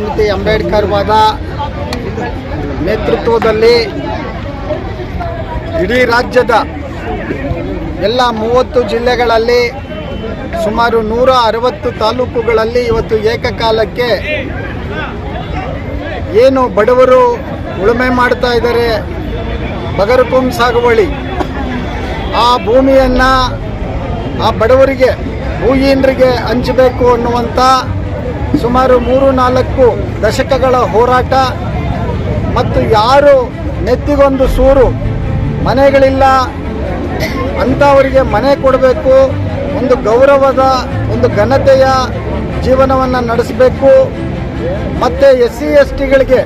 ಸಮಿತಿ ಅಂಬೇಡ್ಕರ್ ವಾದ ನೇತೃತ್ವದಲ್ಲಿ ಇಡೀ ರಾಜ್ಯದ ಎಲ್ಲ ಮೂವತ್ತು ಜಿಲ್ಲೆಗಳಲ್ಲಿ ಸುಮಾರು ನೂರ ಅರವತ್ತು ತಾಲೂಕುಗಳಲ್ಲಿ ಇವತ್ತು ಏಕಕಾಲಕ್ಕೆ ಏನು ಬಡವರು ಉಳುಮೆ ಮಾಡ್ತಾ ಇದ್ದಾರೆ. ಬಗರುಕುಂ ಸಾಗುವಳಿ. ಆ ಭೂಮಿಯನ್ನು ಆ ಬಡವರಿಗೆ, ಭೂಹೀನರಿಗೆ ಹಂಚಬೇಕು ಅನ್ನುವಂಥ ಸುಮಾರು ಮೂರು ನಾಲ್ಕು ದಶಕಗಳ ಹೋರಾಟ ಮತ್ತು ಯಾರು ನೆತ್ತಿಗೊಂದು ಸೂರು, ಮನೆಗಳಿಲ್ಲ, ಅಂಥವರಿಗೆ ಮನೆ ಕೊಡಬೇಕು, ಒಂದು ಗೌರವದ, ಒಂದು ಘನತೆಯ ಜೀವನವನ್ನು ನಡೆಸಬೇಕು. ಮತ್ತು ಎಸ್ ಸಿ ಎಸ್ ಟಿಗಳಿಗೆ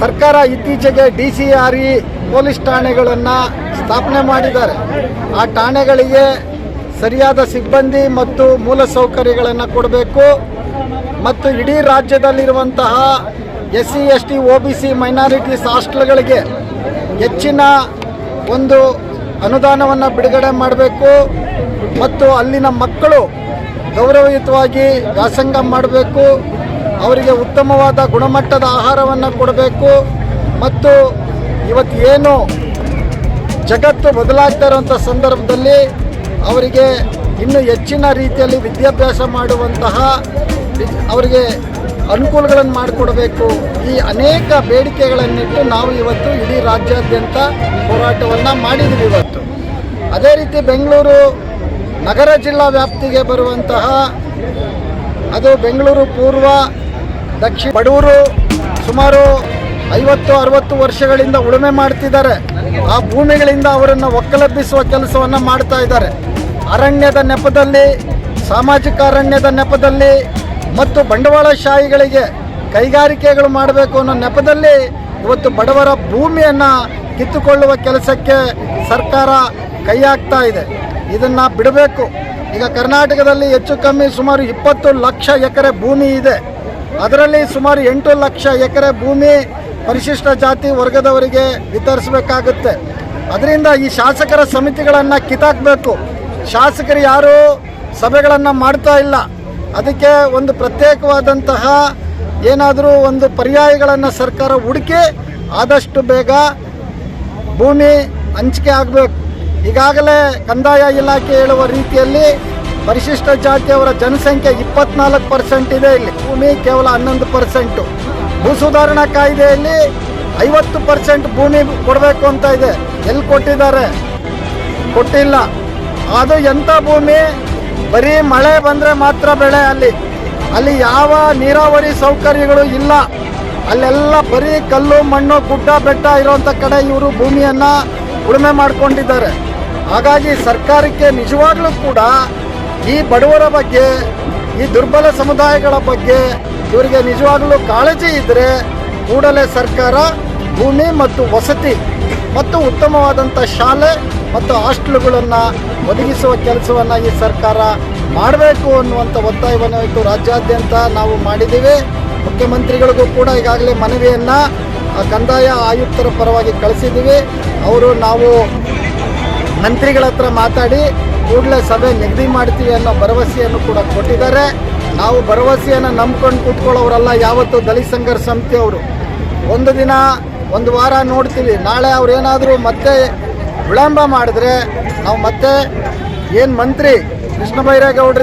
ಸರ್ಕಾರ ಇತ್ತೀಚೆಗೆ D C R E police ಠಾಣೆಗಳನ್ನು ಸ್ಥಾಪನೆ ಮಾಡಿದ್ದಾರೆ. ಆ ಠಾಣೆಗಳಿಗೆ ಸರಿಯಾದ ಸಿಬ್ಬಂದಿ ಮತ್ತು ಮೂಲಸೌಕರ್ಯಗಳನ್ನು ಕೊಡಬೇಕು. ಮತ್ತು ಇಡೀ ರಾಜ್ಯದಲ್ಲಿರುವಂತಹ S C S T O B C minorities ಹಾಸ್ಟೆಲ್ಗಳಿಗೆ ಹೆಚ್ಚಿನ ಒಂದು ಅನುದಾನವನ್ನು ಬಿಡುಗಡೆ ಮಾಡಬೇಕು ಮತ್ತು ಅಲ್ಲಿನ ಮಕ್ಕಳು ಗೌರವಯುತವಾಗಿ ವ್ಯಾಸಂಗ ಮಾಡಬೇಕು, ಅವರಿಗೆ ಉತ್ತಮವಾದ ಗುಣಮಟ್ಟದ ಆಹಾರವನ್ನು ಕೊಡಬೇಕು ಮತ್ತು ಇವತ್ತು ಏನು ಜಗತ್ತು ಬದಲಾಗ್ತಾ ಇರುವಂಥ ಸಂದರ್ಭದಲ್ಲಿ ಅವರಿಗೆ ಇನ್ನೂ ಹೆಚ್ಚಿನ ರೀತಿಯಲ್ಲಿ ವಿದ್ಯಾಭ್ಯಾಸ ಮಾಡುವಂತಹ ಅವರಿಗೆ ಅನುಕೂಲಗಳನ್ನು ಮಾಡಿಕೊಡಬೇಕು. ಈ ಅನೇಕ ಬೇಡಿಕೆಗಳನ್ನಿಟ್ಟು ನಾವು ಇವತ್ತು ಇಡೀ ರಾಜ್ಯಾದ್ಯಂತ ಹೋರಾಟವನ್ನು ಮಾಡಿದ್ದೀವಿ ಇವತ್ತು. ಅದೇ ರೀತಿ ಬೆಂಗಳೂರು ನಗರ ಜಿಲ್ಲಾ ವ್ಯಾಪ್ತಿಗೆ ಬರುವಂತಹ ಅದು ಬೆಂಗಳೂರು ಪೂರ್ವ, ದಕ್ಷಿಣ ಬಡವರು ಸುಮಾರು ಐವತ್ತು, ಅರವತ್ತು ವರ್ಷಗಳಿಂದ ಉಳುಮೆ ಮಾಡ್ತಿದ್ದಾರೆ. ಆ ಭೂಮಿಗಳಿಂದ ಅವರನ್ನು ಒಕ್ಕಲೆಬ್ಬಿಸುವ ಕೆಲಸವನ್ನು ಮಾಡ್ತಾ ಇದ್ದಾರೆ. ಅರಣ್ಯದ ನೆಪದಲ್ಲಿ, ಸಾಮಾಜಿಕ ಅರಣ್ಯದ ನೆಪದಲ್ಲಿ ಮತ್ತು ಬಂಡವಾಳಶಾಹಿಗಳಿಗೆ ಕೈಗಾರಿಕೆಗಳು ಮಾಡಬೇಕು ಅನ್ನೋ ನೆಪದಲ್ಲಿ ಇವತ್ತು ಬಡವರ ಭೂಮಿಯನ್ನು ಕಿತ್ತುಕೊಳ್ಳುವ ಕೆಲಸಕ್ಕೆ ಸರ್ಕಾರ ಕೈ ಹಾಕ್ತಾ ಇದೆ. ಇದನ್ನು ಬಿಡಬೇಕು. ಈಗ ಕರ್ನಾಟಕದಲ್ಲಿ ಹೆಚ್ಚು ಕಮ್ಮಿ ಸುಮಾರು ಇಪ್ಪತ್ತು ಲಕ್ಷ ಎಕರೆ ಭೂಮಿ ಇದೆ. ಅದರಲ್ಲಿ ಸುಮಾರು ಎಂಟು ಲಕ್ಷ ಎಕರೆ ಭೂಮಿ ಪರಿಶಿಷ್ಟ ಜಾತಿ ವರ್ಗದವರಿಗೆ ವಿತರಿಸಬೇಕಾಗುತ್ತೆ. ಅದರಿಂದ ಈ ಶಾಸಕರ ಸಮಿತಿಗಳನ್ನು ಕಿತ್ತಾಕಬೇಕು. ಶಾಸಕರು ಯಾರು ಸಭೆಗಳನ್ನು ಮಾಡ್ತಾ ಇಲ್ಲ. ಅದಕ್ಕೆ ಒಂದು ಪ್ರತ್ಯೇಕವಾದಂತಹ ಏನಾದರೂ ಒಂದು ಪರ್ಯಾಯಗಳನ್ನು ಸರ್ಕಾರ ಹುಡುಕಿ ಆದಷ್ಟು ಬೇಗ ಭೂಮಿ ಹಂಚಿಕೆ ಆಗಬೇಕು. ಈಗಾಗಲೇ ಕಂದಾಯ ಇಲಾಖೆ ಹೇಳುವ ರೀತಿಯಲ್ಲಿ ಪರಿಶಿಷ್ಟ ಜಾತಿಯವರ ಜನಸಂಖ್ಯೆ ಇಪ್ಪತ್ನಾಲ್ಕು ಪರ್ಸೆಂಟ್ ಇದೆ ಇಲ್ಲಿ. ಭೂಮಿ ಕೇವಲ ಹನ್ನೊಂದು ಪರ್ಸೆಂಟು. ಭೂ ಸುಧಾರಣಾ ಕಾಯ್ದೆಯಲ್ಲಿ ಐವತ್ತು ಪರ್ಸೆಂಟ್ ಭೂಮಿ ಕೊಡಬೇಕು ಅಂತ ಇದೆ. ಎಲ್ಲಿ ಕೊಟ್ಟಿದ್ದಾರೆ? ಕೊಟ್ಟಿಲ್ಲ. ಅದು ಎಂಥ ಭೂಮಿ? ಬರೀ ಮಳೆ ಬಂದರೆ ಮಾತ್ರ ಬೆಳೆ ಅಲ್ಲಿ. ಅಲ್ಲಿ ಯಾವ ನೀರಾವರಿ ಸೌಕರ್ಯಗಳು ಇಲ್ಲ. ಅಲ್ಲೆಲ್ಲ ಬರೀ ಕಲ್ಲು, ಮಣ್ಣು, ಗುಡ್ಡ, ಬೆಟ್ಟ ಇರುವಂಥ ಕಡೆ ಇವರು ಭೂಮಿಯನ್ನು ಉಳುಮೆ ಮಾಡಿಕೊಂಡಿದ್ದಾರೆ. ಹಾಗಾಗಿ ಸರ್ಕಾರಕ್ಕೆ ನಿಜವಾಗ್ಲೂ ಕೂಡ ಈ ಬಡವರ ಬಗ್ಗೆ, ಈ ದುರ್ಬಲ ಸಮುದಾಯಗಳ ಬಗ್ಗೆ ಇವರಿಗೆ ನಿಜವಾಗ್ಲೂ ಕಾಳಜಿ ಇದ್ದರೆ ಕೂಡಲೇ ಸರ್ಕಾರ ಭೂಮಿ ಮತ್ತು ವಸತಿ ಮತ್ತು ಉತ್ತಮವಾದಂಥ ಶಾಲೆ ಮತ್ತು ಹಾಸ್ಟೆಲ್ಗಳನ್ನು ಒದಗಿಸುವ ಕೆಲಸವನ್ನು ಈ ಸರ್ಕಾರ ಮಾಡಬೇಕು ಅನ್ನುವಂಥ ಒತ್ತಾಯವನ್ನು ಇವತ್ತು ರಾಜ್ಯಾದ್ಯಂತ ನಾವು ಮಾಡಿದ್ದೀವಿ. ಮುಖ್ಯಮಂತ್ರಿಗಳಿಗೂ ಕೂಡ ಈಗಾಗಲೇ ಮನವಿಯನ್ನು ಕಂದಾಯ ಆಯುಕ್ತರ ಪರವಾಗಿ ಕಳಿಸಿದ್ದೀವಿ. ಅವರು ನಾವು ಮಂತ್ರಿಗಳ ಹತ್ರ ಮಾತಾಡಿ, ಕೂಡಲೇ ಸಭೆ ನಿಗದಿ ಮಾಡ್ತೀವಿ ಅನ್ನೋ ಭರವಸೆಯನ್ನು ಕೂಡ ಕೊಟ್ಟಿದ್ದಾರೆ. ನಾವು ಭರವಸೆಯನ್ನು ನಂಬ್ಕೊಂಡು ಕೂತ್ಕೊಳ್ಳೋರಲ್ಲ ಯಾವತ್ತು ದಲಿತ ಸಂಘರ್ಷ ಸಮಿತಿಯವರು ಒಂದು ದಿನ, ಒಂದು ವಾರ ನೋಡ್ತೀವಿ. ನಾಳೆ ಅವ್ರೇನಾದರೂ ಮತ್ತೆ ವಿಳಂಬ ಮಾಡಿದ್ರೆ ನಾವು ಮತ್ತೆ ಏನು ಮಂತ್ರಿ ಕೃಷ್ಣ ಬೈರೇಗೌಡರು